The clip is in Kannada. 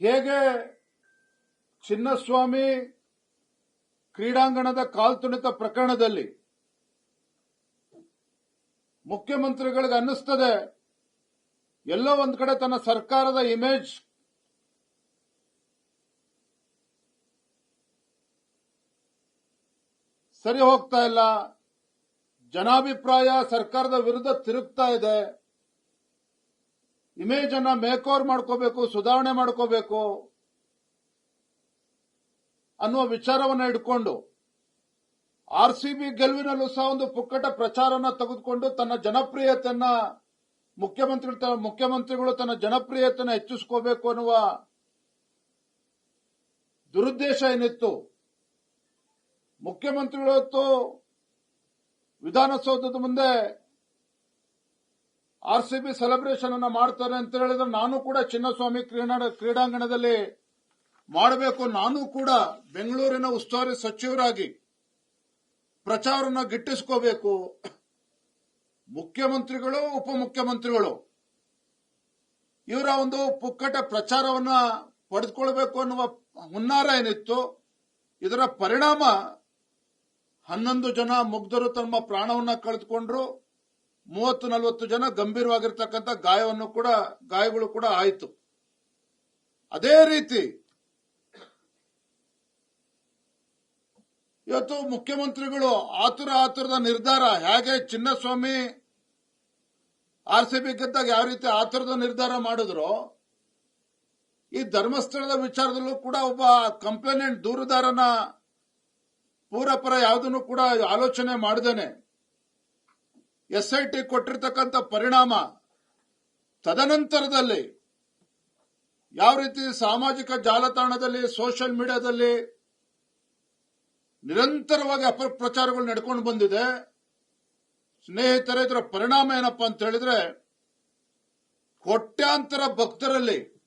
ಹೇಗೆ ಚಿನ್ನಸ್ವಾಮಿ ಕ್ರೀಡಾಂಗಣದ ಕಾಲ್ತುಣಿತ ಪ್ರಕರಣದಲ್ಲಿ ಮುಖ್ಯಮಂತ್ರಿಗಳಿಗೆ ಅನ್ನಿಸ್ತದೆ, ಎಲ್ಲೋ ಒಂದ್ ಕಡೆ ತನ್ನ ಸರ್ಕಾರದ ಇಮೇಜ್ ಸರಿ ಹೋಗ್ತಾ ಇಲ್ಲ, ಜನಾಭಿಪ್ರಾಯ ಸರ್ಕಾರದ ವಿರುದ್ಧ ತಿರುಗ್ತಾ ಇದೆ ಇಮೇಜ್ ಅನ್ನ ಮೇಕ್ ಓವರ್ ಮಾಡ್ಕೋಬೇಕು, ಸುಧಾರಣೆ ಮಾಡ್ಕೋಬೇಕು ಅನ್ನುವ ವಿಚಾರವನ್ನ ಇಟ್ಕೊಂಡು ಆರ್ ಸಿ ಬಿ ಗೆಲುವಿನಲ್ಲೂ ಸಹ ಒಂದು ಪುಕ್ಕಟ ಪ್ರಚಾರನ ತೆಗೆದುಕೊಂಡು ತನ್ನ ಜನಪ್ರಿಯತೆಯನ್ನ ಮುಖ್ಯಮಂತ್ರಿ ಮುಖ್ಯಮಂತ್ರಿಗಳು ತನ್ನ ಜನಪ್ರಿಯತೆಯನ್ನು ಹೆಚ್ಚಿಸ್ಕೋಬೇಕು ಅನ್ನುವ ದುರುದ್ದೇಶ ಏನಿತ್ತು? ಮುಖ್ಯಮಂತ್ರಿಗಳು ವಿಧಾನಸೌಧದ ಮುಂದೆ ಆರ್ ಸಿ ಬಿ ಸೆಲೆಬ್ರೇಷನ್ ಅನ್ನ ಮಾಡ್ತಾರೆ ಅಂತ ಹೇಳಿದ್ರೆ ನಾನು ಕೂಡ ಚಿನ್ನಸ್ವಾಮಿ ಕ್ರೀಡಾ ಕ್ರೀಡಾಂಗಣದಲ್ಲಿ ಮಾಡಬೇಕು. ನಾನು ಕೂಡ ಬೆಂಗಳೂರಿನ ಉಸ್ತುವಾರಿ ಸಚಿವರಾಗಿ ಪ್ರಚಾರನ ಗಿಟ್ಟಿಸ್ಕೋಬೇಕು. ಮುಖ್ಯಮಂತ್ರಿಗಳು, ಉಪಮುಖ್ಯಮಂತ್ರಿಗಳು, ಇವರ ಒಂದು ಪುಕ್ಕಟ ಪ್ರಚಾರವನ್ನ ಪಡೆದುಕೊಳ್ಬೇಕು ಅನ್ನುವ ಹುನ್ನಾರ ಏನಿತ್ತು ಇದರ ಪರಿಣಾಮ ಹನ್ನೊಂದು ಜನ ಮುಗ್ಧರು ತಮ್ಮ ಪ್ರಾಣವನ್ನ ಕಳೆದುಕೊಂಡ್ರು. ಮೂವತ್ತು, ನಲವತ್ತು ಜನ ಗಂಭೀರವಾಗಿರ್ತಕ್ಕಂಥ ಗಾಯವನ್ನು ಕೂಡ, ಗಾಯಗಳು ಕೂಡ ಆಯಿತು. ಅದೇ ರೀತಿ, ಇವತ್ತು ಮುಖ್ಯಮಂತ್ರಿಗಳು ಆತುರ ಆತುರದ ನಿರ್ಧಾರ, ಹೇಗೆ ಚಿನ್ನಸ್ವಾಮಿ ಆರ್ ಸಿ ಬಿ ಗೆದ್ದಾಗ ಯಾವ ರೀತಿ ಆತುರದ ನಿರ್ಧಾರ ಮಾಡಿದ್ರು, ಈ ಧರ್ಮಸ್ಥಳದ ವಿಚಾರದಲ್ಲೂ ಕೂಡ ಒಬ್ಬ ಕಂಪ್ಲೇನೆಂಟ್ ದೂರುದಾರನ ಪೂರಪರ ಯಾವುದನ್ನು ಕೂಡ ಆಲೋಚನೆ ಮಾಡದೇನೆ ಎಸ್ ಐ ಟಿ ಕೊಟ್ಟಿರ್ತಕ್ಕಂಥ ಪರಿಣಾಮ ತದನಂತರದಲ್ಲಿ ಯಾವ ರೀತಿ ಸಾಮಾಜಿಕ ಜಾಲತಾಣದಲ್ಲಿ, ಸೋಷಿಯಲ್ ಮೀಡಿಯಾದಲ್ಲಿ ನಿರಂತರವಾಗಿ ಅಪಪ್ರಚಾರಗಳು ನಡ್ಕೊಂಡು ಬಂದಿದೆ, ಸ್ನೇಹಿತರೆ, ಇದರ ಪರಿಣಾಮ ಏನಪ್ಪಾ ಅಂತ ಹೇಳಿದ್ರೆ, ಕೋಟ್ಯಾಂತರ ಭಕ್ತರಲ್ಲಿ